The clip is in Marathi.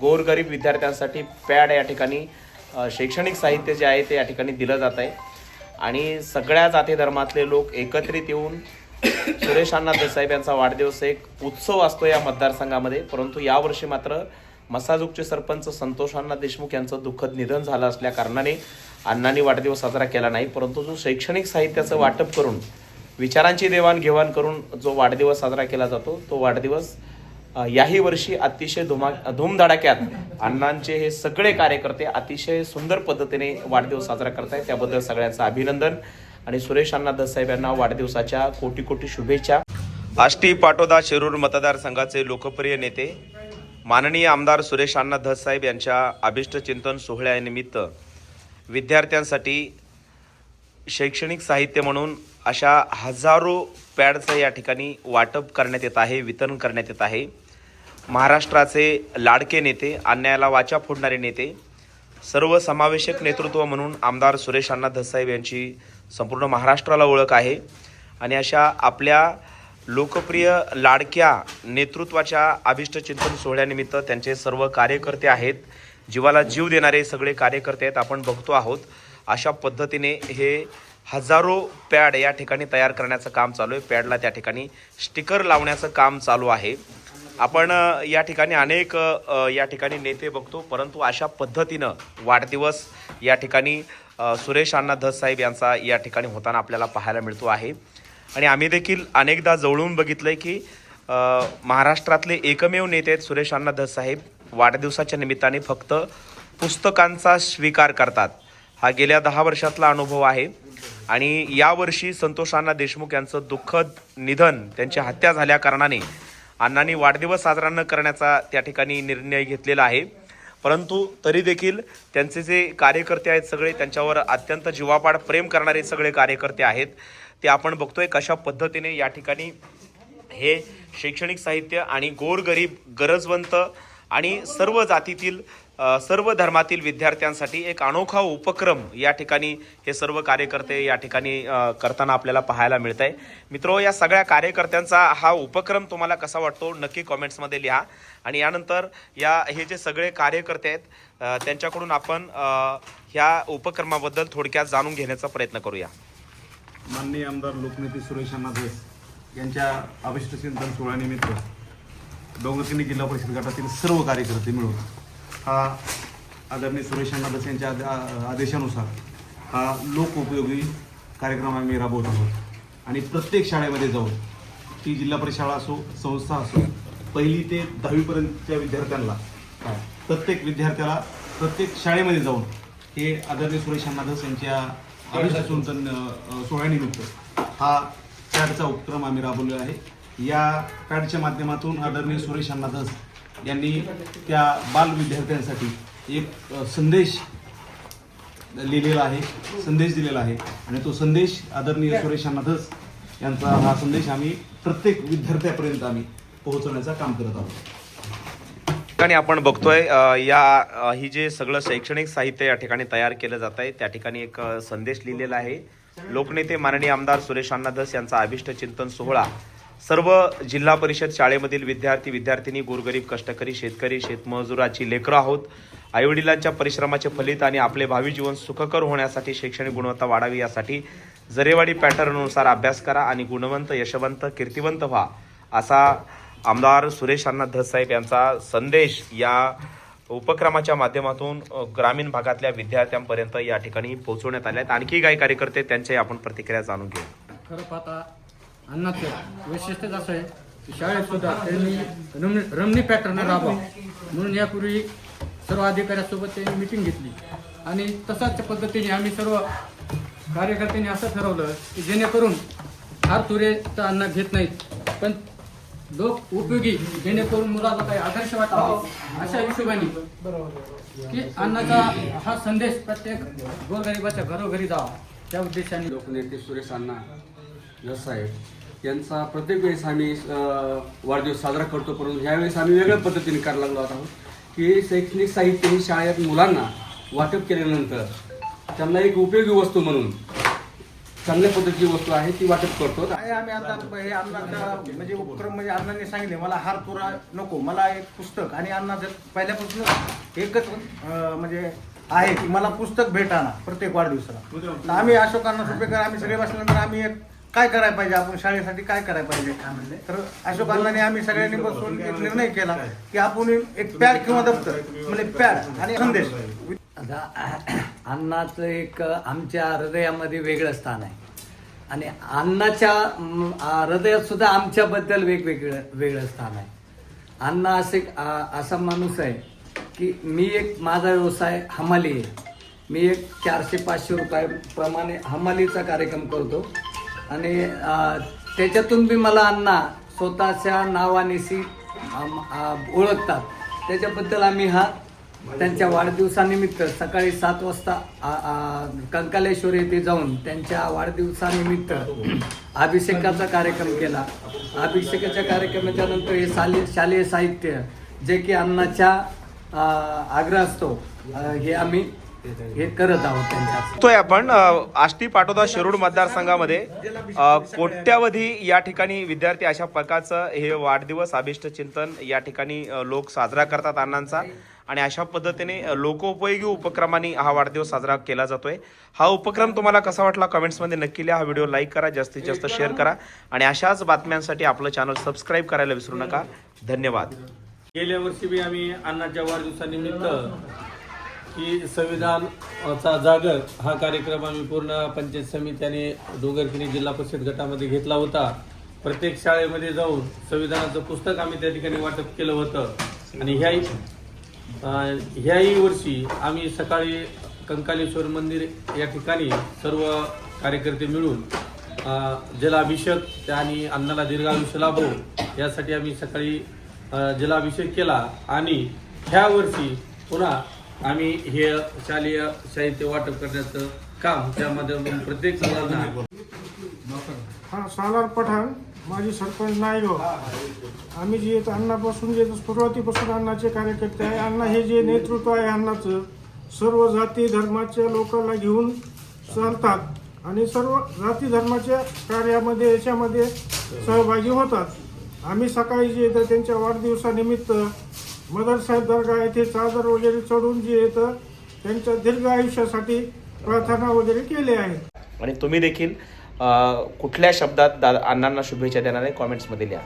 गोरगरीब विद्यार्थ्यांसाठी पॅड या ठिकाणी शैक्षणिक साहित्य जे आहे ते या ठिकाणी दिलं जात आहे. आणि सगळ्या जाती धर्मातले लोक एकत्रित येऊन सुरेश अण्णा देसाहेब यांचा वाढदिवस एक उत्सव असतो या मतदारसंघामध्ये. परंतु यावर्षी मात्र मसाजूकचे सरपंच संतोष अण्णा देशमुख यांचं दुःखद निधन झालं असल्या कारणाने अण्णांनी वाढदिवस साजरा केला नाही. परंतु जो शैक्षणिक साहित्याचं वाटप करून विचारांची देवाणघेवाण करून जो वाढदिवस साजरा केला जातो तो वाढदिवस याही वर्षी अतिशय धुमा धूमधडाक्यात अण्णांचे हे सगळे कार्यकर्ते अतिशय सुंदर पद्धतीने वाढदिवस साजरा करतायत. त्याबद्दल सगळ्यांचं अभिनंदन. आणि सुरेश अण्णा दसाहेब यांना वाढदिवसाच्या कोटी कोटी शुभेच्छा. आष्टी पाटोदा शिरूर मतदारसंघाचे लोकप्रिय नेते माननीय आमदार सुरेश अण्णा धससाहेब यांच्या अभिष्ट चिंतन सोहळ्यानिमित्त विद्यार्थ्यांसाठी शैक्षणिक साहित्य म्हणून अशा हजारो पॅडचं या ठिकाणी वाटप करण्यात येत आहे वितरण करण्यात येत आहे. महाराष्ट्राचे लाडके नेते अन्यायाला वाचा फोडणारे नेते सर्वसमावेशक नेतृत्व म्हणून आमदार सुरेश अण्णा धसाहेब यांची संपूर्ण महाराष्ट्राला ओळख आहे. आणि अशा आपल्या लोकप्रिय लाडक्या नेतृत्वाच्या अभिष्ट चिंतन सोहळ्यानिमित्त त्यांचे सर्व कार्यकर्ते आहेत. जीवाला जीव देणारे सगळे कार्यकर्ते आहेत. आपण बघतो आहोत. अशा पद्धतीने हे हजारो पॅड या ठिकाणी तयार करण्याचं काम चालू आहे. पॅडला त्या ठिकाणी स्टिकर लावण्याचं काम चालू आहे. आपण या ठिकाणी अनेक या ठिकाणी नेते बघतो परंतु अशा पद्धतीनं वाढदिवस या ठिकाणी सुरेश अण्णा धस साहेब यांचा या ठिकाणी होताना आपल्याला पाहायला मिळतो आहे. आणि आम्ही देखील अनेकदा जवळून बघितलं आहे की महाराष्ट्रातले एकमेव नेते आहेत सुरेश अण्णा धस साहेब. वाढदिवसाच्या निमित्ताने फक्त पुस्तकांचा स्वीकार करतात. हा गेल्या दहा वर्षातला अनुभव आहे. आणि यावर्षी संतोष अण्णा देशमुख यांचं दुःखद निधन त्यांची हत्या झाल्या कारणाने अण्णांनी वाढदिवस साजरा न करण्याचा त्या ठिकाणी निर्णय घेतलेला आहे. परंतु तरी देखील त्यांचे जे कार्यकर्ते आहेत सगळे त्यांच्यावर अत्यंत जीवापाड प्रेम करणारे सगळे कार्यकर्ते आहेत. ते आपण बघतोय कशा पद्धतीने या ठिकाणी हे शैक्षणिक साहित्य आणि गोरगरीब गरजवंत आणि सर्व जातीतील सर्व धर्मातील विद्यार्थ्यांसाठी एक अनोखा उपक्रम या ठिकाणी हे सर्व कार्यकर्ते या ठिकाणी करताना आपल्याला पाहायला मिळत आहे मित्रो या सगळ्या कार्यकर्त्यांचा हा उपक्रम तुम्हाला कसा वाटतो? नक्की कॉमेंट्समध्ये लिहा. आणि यानंतर या हे जे सगळे कार्यकर्ते आहेत त्यांच्याकडून आपण ह्या उपक्रमाबद्दल थोडक्यात जाणून घेण्याचा प्रयत्न करूया. माननीय आमदार लोकनेते सुरेश अण्णा यांच्या अभिष्ट चिंतन सोहळ्यानिमित्त डोंगरकिनी जिल्हा परिषद गटातील सर्व कार्यकर्ते मिळून हा आदरणीय सुरेश अण्णादास यांच्या आद- आदेशानुसार हा लोक उपयोगी कार्यक्रम आम्ही राबवत आहोत. आणि प्रत्येक शाळेमध्ये जाऊन ती जिल्हा परिषद शाळा असो संस्था असो पहिली ते दहावीपर्यंतच्या विद्यार्थ्यांना प्रत्येक विद्यार्थ्याला प्रत्येक शाळेमध्ये जाऊन हे आदरणीय सुरेश अण्णादास यांच्या अभिष्ट सोहळ्यानिमित्त हा चारचा उपक्रम आम्ही राबवलेला आहे. या पॅडच्या माध्यमातून आदरणीय सुरेश अण्णादास यांनी त्या बाल विद्यार्थ्यांसाठी एक संदेश लिहिलेला आहे संदेश दिलेला आहे. आणि तो संदेश आदरणीय सुरेश अण्णादास यांचा हा संदेश आम्ही प्रत्येक विद्यार्थ्यापर्यंत आम्ही पोहोचवण्याचं काम करत आहोत. ठिकाणी आपण बघतोय या ही जे सगळं शैक्षणिक साहित्य या ठिकाणी तयार केलं जात आहे त्या ठिकाणी एक संदेश लिहिलेला आहे. लोकनेते माननीय आमदार सुरेश अण्णा धस यांचा अभिष्ट चिंतन सोहळा सर्व जिल्हा परिषद शाळेमधील विद्यार्थी विद्यार्थिनी गोरगरीब कष्टकरी शेतकरी शेतमजुराची लेकरं आहोत. आईवडिलांच्या परिश्रमाचे फलित आणि आपले भावी जीवन सुखकर होण्यासाठी शैक्षणिक गुणवत्ता वाढावी यासाठी जरेवाडी पॅटर्ननुसार अभ्यास करा आणि गुणवंत यशवंत कीर्तिवंत व्हा असा आमदार सुरेश अण्णा धस साहेब यांचा संदेश या उपक्रमाच्या माध्यमातून ग्रामीण भागातल्या विद्यार्थ्यांपर्यंत या ठिकाणी पोहोचवण्यात आल्या आहेत. आणखी काही कार्यकर्ते त्यांच्याही आपण प्रतिक्रिया जाणून घेऊ. खरं पाहता अन्नाचं वैशिष्ट्यच असं आहे की शाळेत सुद्धा त्यांनी रमणी रमणी पॅटर्न राबवा. म्हणून यापूर्वी सर्व अधिकाऱ्यासोबत त्यांनी मिटिंग घेतली. आणि तसाच पद्धतीने आम्ही सर्व कार्यकर्त्यांनी असं ठरवलं की जेणेकरून फार तुरेचं अन्न घेत नाहीत. पण लोक उपयोगी जेणेकरून मुलाला काही आदर्श वाटावा अशा हिशोबाने की अन्नाचा हा संदेश प्रत्येक गोरगरिबाच्या घरोघरी जावा. त्या उद्देशाने लोकनेते सुरेश अण्णा जस साहेब यांचा प्रत्येक वेळेस आम्ही वाढदिवस साजरा करतो परंतु ह्यावेळेस आम्ही वेगळ्या पद्धतीने करायला लागलो आहोत की शैक्षणिक साहित्य ही शाळेत मुलांना वाटप केल्यानंतर त्यांना एक उपयोगी वस्तू म्हणून चांगल्या पद्धतीची वस्तू आहे ती वाटप करतो. आहे आम्ही आता हे अण्णाचा म्हणजे उपक्रम म्हणजे अण्णांनी सांगितले मला हार तुरा नको मला एक पुस्तक आणि अण्णाचं पहिल्यापासून एकच म्हणजे आहे की मला पुस्तक भेटाना प्रत्येक वाढदिवसाला. आम्ही अशोकांना अण्णा सुपेकर आम्ही सगळे बसल्यानंतर आम्ही एक काय करायला पाहिजे आपण? शाळेसाठी काय करायला पाहिजे? तर अशोक अण्णाने आम्ही सगळ्यांनी बसून एक निर्णय केला की आपण एक पॅड किंवा दप्तर म्हणजे पॅड आणि संदेश. अण्णाचं एक आमच्या हृदयामध्ये वेगळं स्थान आहे. आणि अण्णाच्या हृदयात सुद्धा आमच्याबद्दल वेगवेगळं वेगळं स्थान आहे. अण्णा असे असा माणूस आहे की मी एक माझा व्यवसाय हमाली आहे. मी एक चारशे पाचशे रुपयाप्रमाणे हमालीचा कार्यक्रम करतो. आणि त्याच्यातून बी मला अण्णा स्वतःच्या नावानिशी ओळखतात. त्याच्याबद्दल आम्ही हा त्यांच्या वाढदिवसानिमित्त सकाळी सात वाजता कंकालेश्वर येथे जाऊन त्यांच्या वाढदिवसानिमित्त अभिषेकाचा कार्यक्रम केला. अभिषेकाच्या कार्यक्रमाच्या नंतर हे शालेय शालेय साहित्य जे की अन्नाच्या आग्रह असतो हे आम्ही हे करत आहोत त्यांच्या बघतोय आपण आष्टी पाटोदा शिरूर मतदारसंघामध्ये कोट्यावधी या ठिकाणी विद्यार्थी अशा प्रकारचं हे वाढदिवस अभिष्ट चिंतन या ठिकाणी लोक साजरा करतात अण्णांचा. आणि अशा पद्धतीने लोकोपयोगी उपक्रमांनी हा वाढदिवस साजरा केला जातोय. हा उपक्रम तुम्हाला कसा वाटला कमेंट्समध्ये नक्की लिहा. हा व्हिडिओ लाईक करा जास्तीत जास्त शेअर करा. आणि अशाच बातम्यांसाठी आपलं चॅनल सबस्क्राईब करायला विसरू नका. धन्यवाद. गेल्या वर्षी बी आम्ही अण्णाच्या वाढदिवसानिमित्त की संविधानचा जागर हा कार्यक्रम आम्ही पूर्ण पंचायत समित्याने डोंगरखिणी जिल्हा परिषद गटामध्ये घेतला होता. प्रत्येक शाळेमध्ये जाऊन संविधानाचं पुस्तक आम्ही त्या ठिकाणी वाटप केलं होतं. आणि ह्याही ह्याही वर्षी आम्ही सकाळी कंकालेश्वर मंदिर या ठिकाणी सर्व कार्यकर्ते मिळून जलाभिषेक आणि अन्नाला दीर्घायुष्य लाभो यासाठी आम्ही सकाळी जलाभिषेक केला. आणि ह्या वर्षी पुन्हा आम्ही हे शालेय साहित्य वाटप करण्याचं काम त्यामध्ये प्रत्येक मुलांना हा सालार पठाण माझी सरपंच नायगाव आम्ही जे अण्णापासून जे सुरुवातीपासून अण्णाचे कार्यकर्ते आहे अण्णा हे जे नेतृत्व आहे अण्णाचं सर्व जाती धर्माच्या लोकांना घेऊन चालतात आणि सर्व जाती धर्माच्या कार्यामध्ये याच्यामध्ये सहभागी होतात. आम्ही सकाळी जे येतं त्यांच्या वाढदिवसानिमित्त मदरसाहेब दर्गा येथे चादर वगैरे चढून जे येतं त्यांच्या दीर्घ आयुष्यासाठी प्रार्थना वगैरे केले आहे आणि तुम्ही देखील कुठल्या शब्दात दा अण्णांना शुभेच्छा देणार आहे? कॉमेंट्समध्ये लिहा.